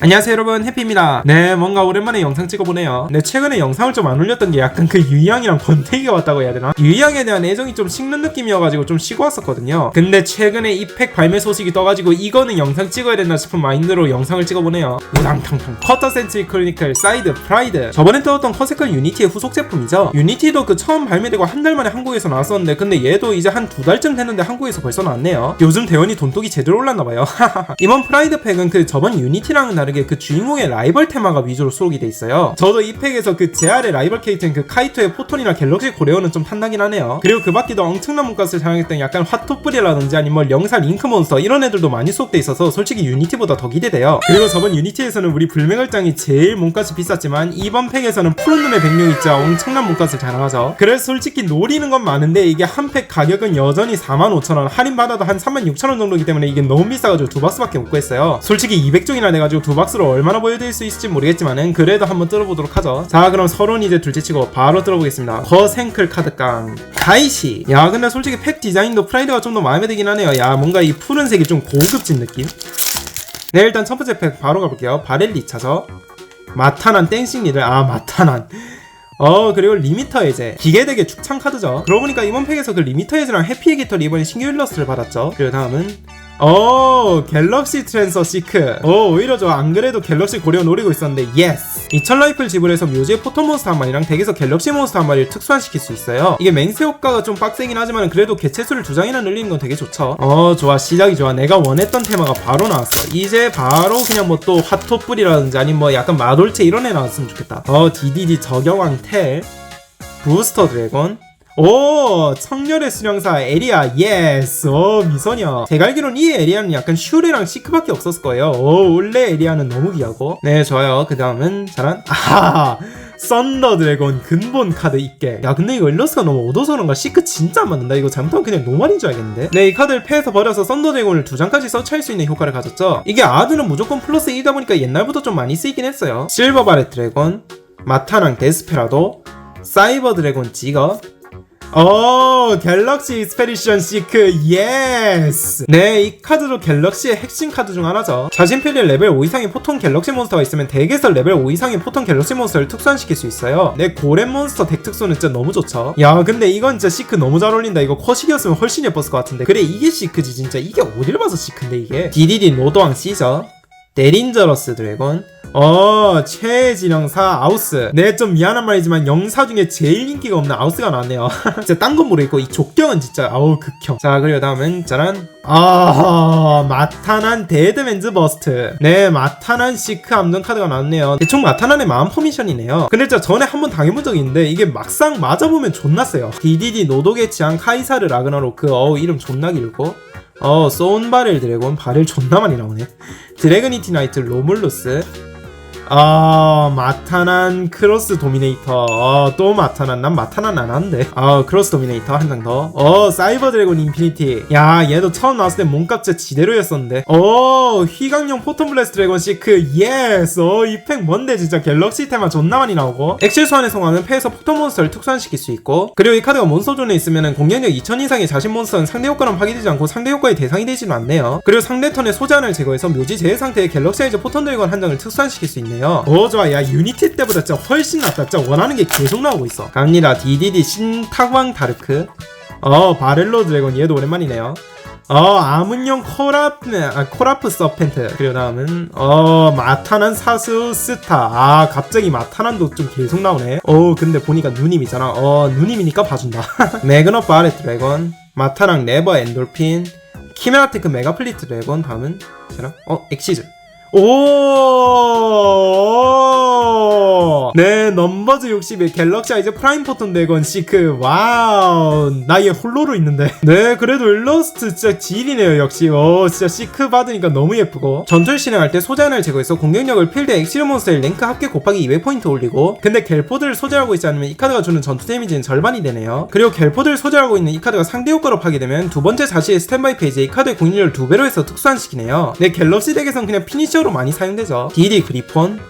안녕하세요 여러분. 해피입니다. 네 뭔가 오랜만에 영상 찍어보네요. 네 최근에 영상을 좀 안 올렸던 게 약간 그 유이양이랑 권태기가 왔다고 해야 되나? 유이양에 대한 애정이 좀 식는 느낌이어가지고 좀 쉬고 왔었거든요. 근데 최근에 이 팩 발매 소식이 떠가지고 이거는 영상 찍어야 된다 싶은 마인드로 영상을 찍어보네요. 우당탕탕. 커터 센트리 크로니클 사이드 프라이드. 저번에 떠왔던 커세컬 유니티의 후속 제품이죠. 유니티도 그 처음 발매되고 한 달 만에 한국에서 나왔었는데 근데 얘도 이제 한 두 달쯤 됐는데 한국에서 벌써 나왔네요. 요즘 대원이 돈독이 제대로 올랐나봐요. 이번 프라이드 팩은 그 저번 유니티랑은 다 르게 그 주인공의 라이벌 테마가 위주로 수록이 돼 있어요. 저도 이 팩에서 그 JR의 라이벌 캐릭터인 그 카이토의 포톤이나 갤럭시 고레오는 좀 탐나긴 하네요. 그리고 그 밖에도 엄청난 문값을 자랑했던 약간 핫토뿔이라든지 아니면 영살 잉크몬스터 이런 애들도 많이 수록돼 있어서 솔직히 유니티보다 더 기대돼요. 그리고 저번 유니티에서는 우리 불매걸장이 제일 몸값이 비쌌지만 이번 팩에서는 푸른 눈의 백룡 있자 엄청난 몸값을 자랑하죠. 그래서 솔직히 노리는 건 많은데 이게 한 팩 가격은 여전히 45,000원 할인 받아도 한 36,000원 정도이기 때문에 이게 너무 비싸가지고 두 박스밖에 못 구했어요. 솔직히 200종이나 돼가지고 두 박스로 얼마나 보여드릴 수 있을지 모르겠지만은 그래도 한번 뚫어보도록 하죠. 자 그럼 서론 이제 둘째 치고 바로 뚫어보겠습니다. 거생클 카드깡 가이시. 야 근데 솔직히 팩 디자인도 프라이드가 좀 더 마음에 들긴 하네요. 야 뭔가 이 푸른색이 좀 고급진 느낌. 네 일단 첫 번째 팩 바로 가볼게요. 바렐리 차저 마타난 땡싱리를 아 마타난 어 그리고 리미터 해제 기계되게 축창 카드죠 그러고 보니까 이번 팩에서 그 리미터 해제랑 해피 에기터리 이번에 신규 일러스트를 받았죠 그리고 다음은 어 갤럭시 트랜서 시크. 어 오히려 저 안 그래도 갤럭시 고려 노리고 있었는데 예스 2000 라이플 지불해서 묘지의 포토 몬스터 한 마리랑 덱에서 갤럭시 몬스터 한 마리를 특수화시킬 수 있어요. 이게 맹세 효과가 좀 빡세긴 하지만 그래도 개체수를 두 장이나 늘리는 건 되게 좋죠. 어 좋아. 시작이 좋아. 내가 원했던 테마가 바로 나왔어. 이제 바로 그냥 뭐 또 핫토뿔이라든지 아니면 뭐 약간 마돌체 이런 애 나왔으면 좋겠다. 어 DDD 저격왕 텔 부스터 드래곤 오 청렬의 수령사 에리아. 예스 오 미소녀 제가 알기로는 이 에리아는 약간 슈레랑 시크밖에 없었을 거예요. 오 원래 에리아는 너무 귀하고. 네 좋아요. 그 다음은 자란 아하. 썬더 드래곤 근본 카드 있게. 야 근데 이거 일러스가 너무 어두워서 그런가? 시크 진짜 안 맞는다. 이거 잘못하면 그냥 노말인 줄 알겠는데? 네 이 카드를 패에서 버려서 썬더 드래곤을 두 장까지 서치할 수 있는 효과를 가졌죠. 이게 아드는 무조건 플러스 1이다 보니까 옛날부터 좀 많이 쓰이긴 했어요. 실버 바렛 드래곤 마타랑 데스페라도 사이버 드래곤 지거 어 갤럭시 익스페디션 시크 예스 네 이 카드도 갤럭시의 핵심 카드 중 하나죠. 자신필에 레벨 5 이상의 포톤 갤럭시 몬스터가 있으면 덱에서 레벨 5 이상의 포톤 갤럭시 몬스터를 특수화시킬 수 있어요. 네 고렘 몬스터 덱 특수는 진짜 너무 좋죠. 야 근데 이건 진짜 시크 너무 잘 어울린다. 이거 컷식이었으면 훨씬 예뻤을 것 같은데. 그래 이게 시크지 진짜. 이게 어딜 봐서 시크인데 이게? DDD 노도왕 시저 데린저러스 드래곤. 어 최진영사 아우스. 네 좀 미안한 말이지만 영사 중에 제일 인기가 없는 아우스가 나왔네요. 진짜 딴 건 모르겠고 이 족경은 진짜 아우 극혐. 자 그리고 다음은 짜란. 아 마타난 데드맨즈 버스트. 네 마타난 시크 암전 카드가 나왔네요. 대충 마타난의 마음 포미션이네요. 근데 진짜 전에 한번 당해본 적이 있는데 이게 막상 맞아보면 존나 세요. DDD 노독의 지향 카이사르 라그나로크. 어우 이름 존나 길고. 어 소운바렐 드래곤. 바렐 존나 많이 나오네 드래그니티 나이트 로물루스 아 마타난 크로스 도미네이터. 어, 또 마타난 난 마타난 안 하는데 아 크로스 도미네이터 한 장더어 사이버 드래곤 인피니티. 야 얘도 처음 나왔을 때 몸값 진짜 지대로였었는데. 어 휘강용 포톤 블레스 드래곤 시크. 예스 어이 팩 뭔데 진짜. 갤럭시 테마 존나 많이 나오고. 엑셀 소환의 성화는 패에서 포톤 몬스터를 특수화시킬 수 있고. 그리고 이 카드가 몬스터 존에 있으면은 공격력 2000 이상의 자신 몬스터는 상대 효과랑 파괴되지 않고 상대 효과의 대상이 되지는 않네요. 그리고 상대 턴의 소제한을 제거해서 묘지 제외 상태의 갤럭시 아이즈 포톤 드래곤 한 장을 특수화시킬 수 있네요 오 좋아. 야 유니티 때보다 진짜 훨씬 낫다. 진짜 원하는 게 계속 나오고 있어. 갑니다. DDD 신탁왕 다르크. 어 바렐로 드래곤. 얘도 오랜만이네요. 어 아문용 코라프 아 코라프 서펜트. 그리고 다음은 어 마타난 사수 스타. 아 갑자기 마타난도 좀 계속 나오네. 어 근데 보니까 누님이잖아. 어 누님이니까 봐준다. 매그너 바레 드래곤. 마타랑 네버 엔돌핀. 키메라테크 메가플리트 드래곤. 다음은 제랑 어 엑시즈 오! 네, 넘버즈 61 갤럭시 아이즈 프라임 포톤 대건 시크. 와우. 나얘 홀로로 있는데. 네, 그래도 일러스트 진짜 질이네요, 역시. 오, 진짜 시크 받으니까 너무 예쁘고. 전투를 진행할 때 소재한을 제거해서 공격력을 필드 엑시르 몬스터의 랭크 합계 곱하기 200포인트 올리고. 근데 갤포드를 소재하고 있지 않으면 이 카드가 주는 전투 데미지는 절반이 되네요. 그리고 갤포드를 소재하고 있는 이 카드가 상대 효과로 파괴되면 두 번째 자시의 스탠바이 페이지에 이 카드의 공격력을 두 배로 해서 특수화시키네요. 네, 갤럭시 덱에선 그냥 피니셔 로 많이 사용되죠. 디디 그리폰,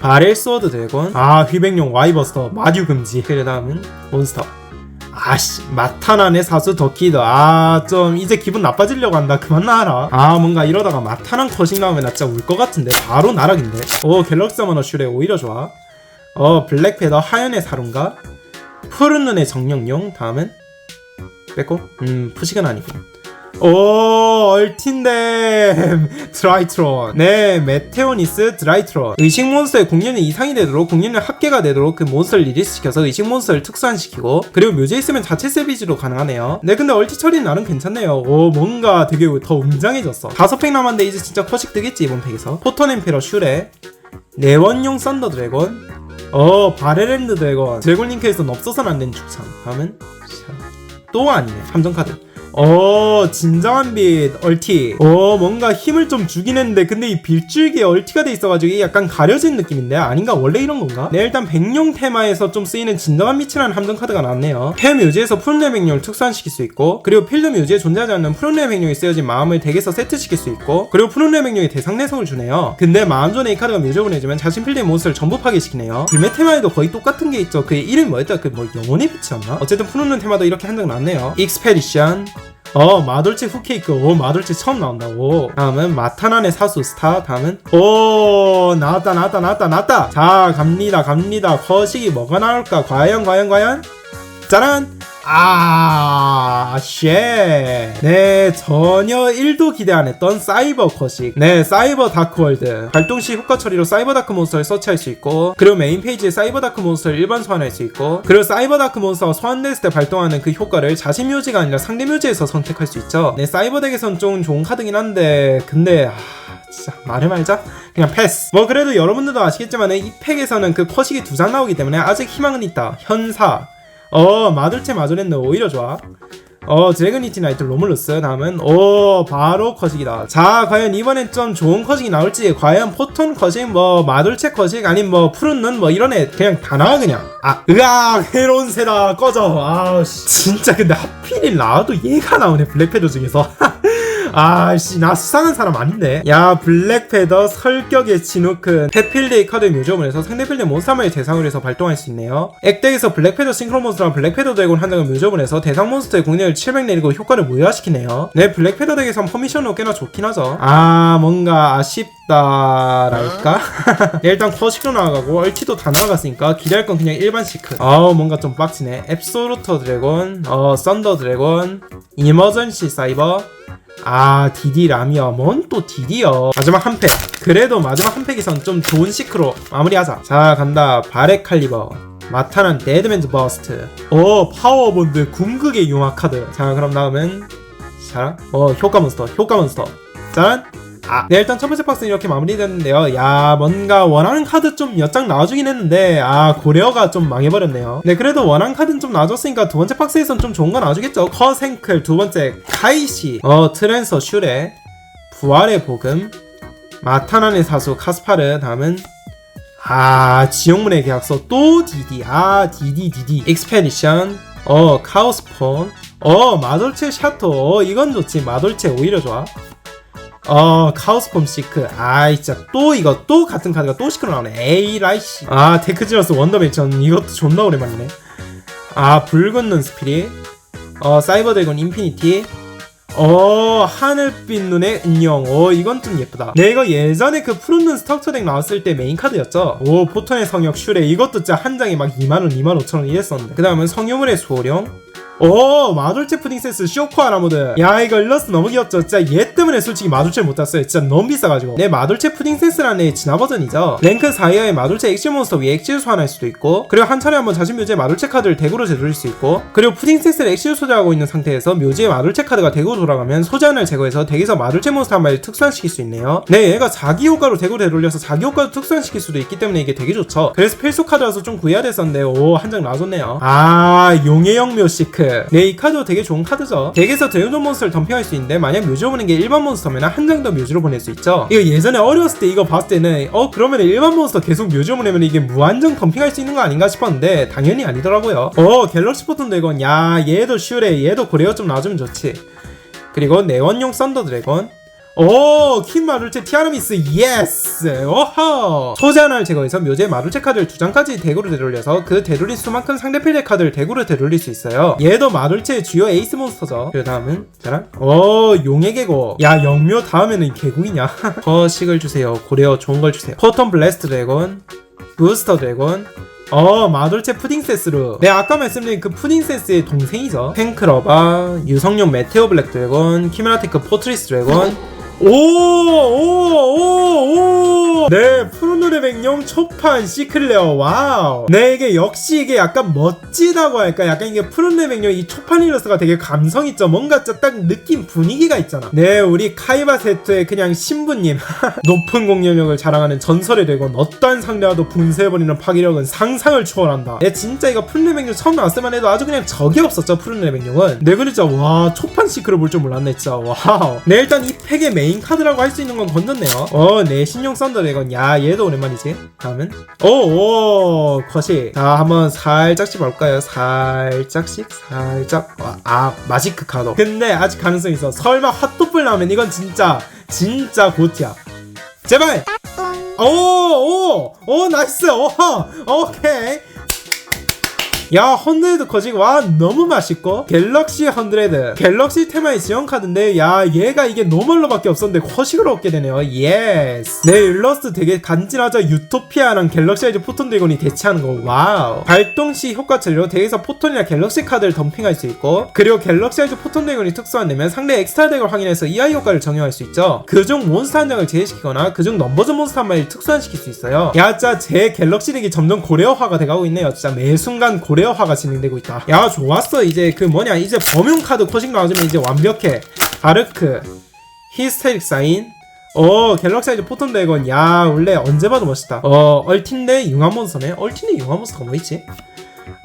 바렐 스워드 드래곤, 아 휘백용 와이버스터, 마듀 금지. 그 다음은 몬스터. 아씨 마타난의 사수 더키드 아 좀 이제 기분 나빠지려고 한다. 그만 나와라. 아 뭔가 이러다가 마타난 컷이 나오면 나 진짜 울 것 같은데. 바로 나락인데. 오 갤럭시 서머너 슈레 오히려 좋아. 어 블랙패더 하연의 사lun가? 푸른 눈의 정령용. 다음은 뺐고? 음 푸식은 아니고 오 얼틴댐 드라이트론. 네 메테오니스 드라이트론. 의식 몬스터의 공격력 이상이 되도록 공격력 합계가 되도록 그 몬스터를 리리스시켜서 의식 몬스터를 특수한시키고 그리고 묘지에 있으면 자체 세비지로 가능하네요. 네 근데 얼티 처리는 나름 괜찮네요. 오 뭔가 되게 더 웅장해졌어. 다섯 팩 남았는데 이제 진짜 컷식 뜨겠지 이번 팩에서. 포턴 엠페러 슈레. 네원용 썬더 드래곤. 어 바레랜드 드래곤. 드래곤 링크에서는 없어서는 안 되는 축상 다음은 샤. 또 아니네. 함정 카드 어 진정한 빛 얼티. 어 뭔가 힘을 좀 주긴 했는데 근데 이 빌줄기에 얼티가 돼 있어가지고 약간 가려진 느낌인데 아닌가? 원래 이런 건가? 네 일단 백룡 테마에서 좀 쓰이는 진정한 빛이라는 함정 카드가 나왔네요. 폐 묘지에서 푸른레 백룡을 특수한시킬 수 있고 그리고 필드 묘지에 존재하지 않는 푸른레 백룡이 쓰여진 마음을 덱에서 세트시킬 수 있고 그리고 푸른레 백룡이 대상 내성을 주네요. 근데 마음 전에 이 카드가 묘지에 보내주면 자신 필드의 몬스터를 전부 파괴시키네요. 불매 테마에도 거의 똑같은 게 있죠. 그 이름이 뭐였다? 그뭐 영혼의 빛이었나? 어쨌든 푸른눈 테마도 이렇게 한 장 나왔네요. 익스페디션 어 마돌체 후케이크. 오 마돌체 처음 나온다. 오. 다음은 마타난의 사수 스타. 다음은 오 나왔다 나왔다 나왔다 나왔다. 자 갑니다 갑니다. 거식이 뭐가 나올까? 과연 과연 과연? 짜란 아, 쉣. 네, 전혀 1도 기대 안 했던 사이버 거식. 네, 사이버 다크월드. 발동 시 효과 처리로 사이버 다크 몬스터를 서치할 수 있고, 그리고 메인 페이지에 사이버 다크 몬스터를 일반 소환할 수 있고, 그리고 사이버 다크 몬스터가 소환됐을 때 발동하는 그 효과를 자신 묘지가 아니라 상대 묘지에서 선택할 수 있죠. 네, 사이버 덱에선 좀 좋은 카드긴 한데, 근데, 아, 진짜 말해 말자 그냥 패스 뭐 그래도 여러분들도 아시겠지만 이 팩에서는 그 커식이 두 장 나오기 때문에 아직 희망은 있다 현사 어 마들체 마조렌느 오히려 좋아. 어 드래그니티 나이트 로물루스 다음은 오 바로 커식이다. 자 과연 이번엔 좀 좋은 커식이 나올지 과연 포톤 커식 뭐 마돌체 커식 아님 뭐 푸른 눈뭐 이런 애 그냥 다 나와 그냥. 아 으악 해로운 새다. 꺼져. 아씨. 진짜 근데 하필이 나와도 얘가 나오네 블랙패드 중에서 아씨 나 수상한 사람 아닌데. 야 블랙패더 설격의 진우큰 해필데이 카드 묘점을 해서 상대필드 몬스터를 대상으로 해서 발동할 수 있네요. 액덱에서 블랙패더 싱크로 몬스터랑 블랙패더 드래곤 한 장을 묘점을 해서 대상 몬스터의 공격을 700 내리고 효과를 무효화시키네요. 네 블랙패더 덱에선 퍼미션으로 꽤나 좋긴 하죠. 아 뭔가 아쉽다랄까? 네, 일단 커시로 나가고 얼티도 다 나갔으니까 기대할 건 그냥 일반 시크. 어 뭔가 좀 빡치네. 앱소루터 드래곤 어 썬더 드래곤 이머전시 사이버 아 디디 라미어 뭔또 디디요. 마지막 한팩. 그래도 마지막 한 팩에선 좀 좋은 시크로 마무리하자. 자 간다. 바렉 칼리버. 마타난 데드맨즈 버스트. 오 파워본드 궁극의 융화 카드. 자 그럼 다음은 자어 효과 몬스터 효과 몬스터. 짠 아, 네 일단 첫 번째 박스는 이렇게 마무리됐는데요. 야 뭔가 원하는 카드 좀 몇 장 나와주긴 했는데 아 고레어가 좀 망해버렸네요. 네 그래도 원하는 카드는 좀 나와줬으니까 두 번째 박스에선 좀 좋은 거 나와주겠죠. 커생클 두 번째 카이시 어 트랜서 슈레 부활의 복음 마타난의 사수 카스파르 다음은 아 지옥문의 계약서 또 디디 아 디디 디디 익스페디션 어 카오스폰 어 마돌체 샤토 어 이건 좋지 마돌체 오히려 좋아 어 카오스폼 시크. 아이 진짜 또 이거 또 같은 카드가 또 시크로 나오네. 에이 라이씨. 아 테크지러스 원더맨션 이것도 존나 오랜만이네. 아 붉은 눈 스피릿. 어 사이버 드래곤 인피니티. 어 하늘빛 눈의 은영 어 이건 좀 예쁘다. 네 이거 예전에 그 푸른 눈 스트럭처 덱 나왔을 때 메인 카드였죠? 오 포톤의 성역 슈레. 이것도 진짜 한 장에 막 2만원 2만 5천원 이랬었는데. 그 다음은 성유물의 소령. 오 마돌체 푸딩세스 쇼코 아라모드. 야 이거 일러스트 너무 귀엽죠? 진짜 얘 때문에 솔직히 마돌체를 못 땄어요. 진짜 너무 비싸가지고. 네 마돌체 푸딩세스라는 애 진화 버전이죠. 랭크 4 이하의 마돌체 액션 몬스터 위에 액시를 소환할 수도 있고 그리고 한 차례 한번 자신 묘지의 마돌체 카드를 덱으로 되돌릴 수 있고 그리고 푸딩세스를 액시를 소지하고 있는 상태에서 묘지의 마돌체 카드가 덱으로 돌아가면 소지안을 제거해서 덱에서 마돌체 몬스터 한 마리 특수화시킬 수 있네요. 네 얘가 자기 효과로 덱으로 되돌려서 자기 효과도 특수화시킬 수도 있기 때문에 이게 되게 좋죠. 그래서 필수 카드라서 좀 구해야 됐었는데 오 한 장 나와줬네요. 아 용의 영묘 시크. 네, 이 카드 되게 좋은 카드죠. 덱에서 드래곤 몬스터를 덤핑할 수 있는데 만약 묘지로 보낸 게 일반 몬스터면 한 장 더 묘지로 보낼 수 있죠. 이거 예전에 어려웠을 때 이거 봤을 때는 어 그러면 일반 몬스터 계속 묘지로 보내면 이게 무한정 덤핑할 수 있는 거 아닌가 싶었는데 당연히 아니더라고요. 어 갤럭시 포톤 드래곤 야 얘도 슈레 얘도 고레어 좀 놔주면 좋지. 그리고 네원용 썬더 드래곤 오, 킨 마룰체 티아라미스 예스 오호 하나를 제거해서 묘지의 마룰체 카드를 두 장까지 대구로 되돌려서 그 되돌린 수만큼 상대 필드 카드를 대구로 되돌릴 수 있어요. 얘도 마룰체의 주요 에이스 몬스터죠. 그 다음은 자랑? 오 용의 계곡. 야 영묘 다음에는 계곡이냐? 거식을 주세요. 고레어 좋은 걸 주세요. 포톤 블래스트 드래곤 부스터 드래곤. 어 마돌체 푸딩 세스루. 네 아까 말씀드린 그 푸딩 세스의 동생이죠. 탱크러바 유성용 메테오 블랙 드래곤 키메라테크 포트리스 드래곤 오오오오 네, 푸른노래 백룡 초판 시클레어. 와우. 네, 이게 역시 이게 약간 멋지다고 할까? 약간 이게 푸른노래 백룡 이 초판 일러스트가 되게 감성 있죠. 뭔가 딱 느낌 분위기가 있잖아. 네, 우리 카이바 세트의 그냥 신부님. 높은 공격력을 자랑하는 전설이 되고 어떠한 상대와도 분쇄해버리는 파괴력은 상상을 초월한다. 네 진짜 이거 푸른노래 백룡 처음 나왔을 만해도 아주 그냥 적이 없었죠. 푸른노래 백룡은. 네, 그랬죠. 와, 초판 시클을 볼줄 몰랐네, 진짜. 와우. 네, 일단 이 팩의 메인 카드라고 할 수 있는 건 건졌네요. 어, 네, 신용 썬더레 500원. 야, 얘도 오랜만이지. 다음은. 오, 오, 컷이. 자, 한번 살짝씩 볼까요? 살짝씩, 살짝. 와, 아, 마지크 카도. 근데 아직 가능성이 있어. 설마 핫도플 나오면 이건 진짜, 진짜 고티야. 제발! 오, 오, 오, 나이스. 오, 오케이. 야 헌드레드 커지고 와 너무 맛있고. 갤럭시 헌드레드. 갤럭시 테마의 지원 카드인데 야 얘가 이게 노멀로밖에 없었는데 커식으로 얻게 되네요. 예스. 네 일러스트 되게 간지나죠? 유토피아랑 갤럭시 아이즈 포톤 드래곤이 대치하는 거. 와우. 발동 시 효과 처리로 덱에서 포톤이나 갤럭시 카드를 덤핑할 수 있고 그리고 갤럭시 아이즈 포톤 드래곤이 특수한되면 상대 엑스트라 덱을 확인해서 EI 효과를 적용할 수 있죠? 그중 몬스터 한 장을 제외시키거나 그중 넘버즈 몬스터 한 마리를 특수화시킬 수 있어요. 야 진짜 제 갤럭시 덱이 점점 고레어화가 돼가고 있네요. 진짜 매 순간 고 레어화가 진행되고 있다. 야 좋았어. 이제 그 뭐냐 이제 범용 카드 커식 나와주면 이제 완벽해. 바르크 히스테릭 사인. 어 갤럭시 아이즈 포톤 드래곤 야 원래 언제 봐도 멋있다. 어. 얼틴데 융합 몬스터네. 얼틴데 융합 몬스터가 뭐 있지?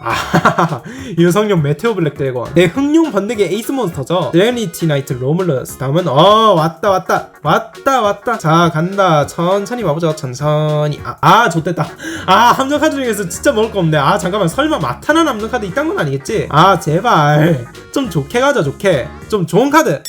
아 유성용 메테오 블랙 드래곤 네 흑룡 번데기 에이스 몬스터죠? 드레니티 나이트 로물러스 다음은 어 왔다 왔다. 왔다 왔다. 자 간다. 천천히 와보죠. 천천히. 아, 아 좋됐다. 아 함정 카드 중에서 진짜 먹을 거 없네. 아 잠깐만. 설마 마타나 함정 카드 이딴 건 아니겠지? 아 제발. 좀 좋게 가자 좋게. 좀 좋은 카드.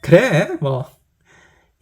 그래 뭐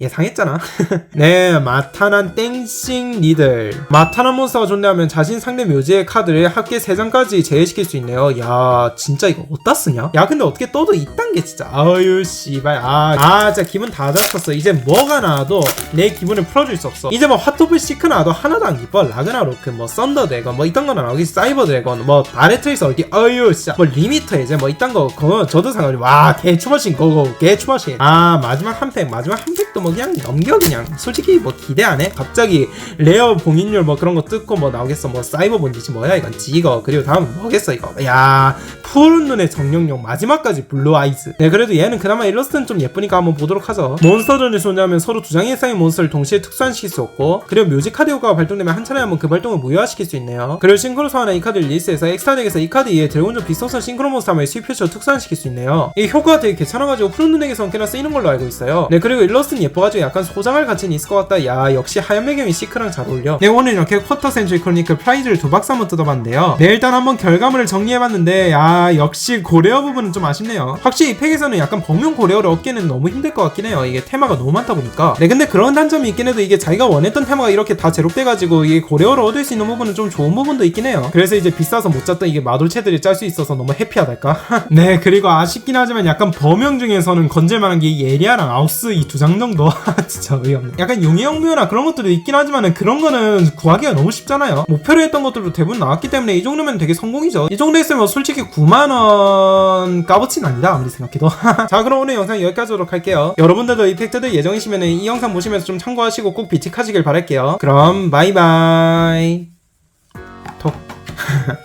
예상했잖아. 네, 마타난 땡싱 니들. 마타난 몬스터가 존재하면 자신 상대 묘지의 카드를 합계 3장까지 제외시킬 수 있네요. 야, 진짜 이거 어디다 쓰냐? 야, 근데 어떻게 떠도 이딴 게 진짜. 아유, 씨발. 아, 아, 진짜 기분 다 잡혔어. 이제 뭐가 나와도 내 기분을 풀어줄 수 없어. 이제 뭐 핫토플 시크 나와도 하나도 안 기뻐. 라그나로크, 뭐 썬더 드래건, 뭐 이딴 거나 나오기 사이버 드래건, 뭐 바레트리스 얼티, 아유, 진짜. 뭐 리미터 이제 뭐 이딴 거, 그거 저도 상관이 와, 개추머신, 고고, 개추머신. 아, 마지막 한 팩, 마지막 한 팩도 뭐 그냥 넘겨 그냥 솔직히 뭐 기대 안 해. 갑자기 레어 봉인율 뭐 그런 거 뜯고 뭐 나오겠어. 뭐 사이버 본디지 뭐야 이건 지거 그리고 다음 뭐겠어 이거. 야 푸른 눈의 정령용 마지막까지 블루 아이즈. 네 그래도 얘는 그나마 일러스트는 좀 예쁘니까 한번 보도록 하죠. 몬스터전을 소개하면 서로 두 장의 이상의 몬스터를 동시에 특수화시킬 수 없고 그리고 묘지 카드 효과가 발동되면 한 차례 한번 그 발동을 무효화시킬 수 있네요. 그리고 싱크로 소환한 이 카드를 릴스해서 엑스트라 덱에서 이 카드 이에 드래곤즈 비속선 싱크로 몬스터 한마리 수입표처 특수화시킬 수 있네요. 이 효과가 되게 괜찮아가지고 푸른 눈에게서 꽤나 쓰이는 걸로 알고 있어요. 네 그리고 일러스트는 예 뻐가지고 약간 소장할 가치는 있을 것 같다. 야 역시 하얀 배경이 시크랑 잘 어울려. 네 오늘 이렇게 쿼터 센츄리 크로니클 프라이즈를 두 박스 한번 뜯어봤는데요. 네 일단 한번 결과물을 정리해봤는데 야 역시 고레어 부분은 좀 아쉽네요. 확실히 이 팩에서는 약간 범용 고레어를 얻기는 너무 힘들 것 같긴 해요. 이게 테마가 너무 많다 보니까. 네 근데 그런 단점이 있긴 해도 이게 자기가 원했던 테마가 이렇게 다 제롭돼가지고 이게 고레어를 얻을 수 있는 부분은 좀 좋은 부분도 있긴 해요. 그래서 이제 비싸서 못 짰던 이게 마돌체들이 짤 수 있어서 너무 해피하달까? 네 그리고 아쉽긴 하지만 약간 범용 중에서는 건질만한 게 예리아랑 아우스 이 두 장 정도 진짜 어이없네. 약간 용의영묘나 그런 것들도 있긴 하지만은 그런 거는 구하기가 너무 쉽잖아요. 목표로 했던 것들도 대부분 나왔기 때문에 이 정도면 되게 성공이죠. 이 정도 했으면 솔직히 9만원 값어치는 아니다 아무리 생각해도. 자 그럼 오늘 영상 여기까지 하도록 할게요. 여러분들도 이펙트들 예정이시면은 이 영상 보시면서 좀 참고하시고 꼭 비틱하시길 바랄게요. 그럼 바이바이. 톡.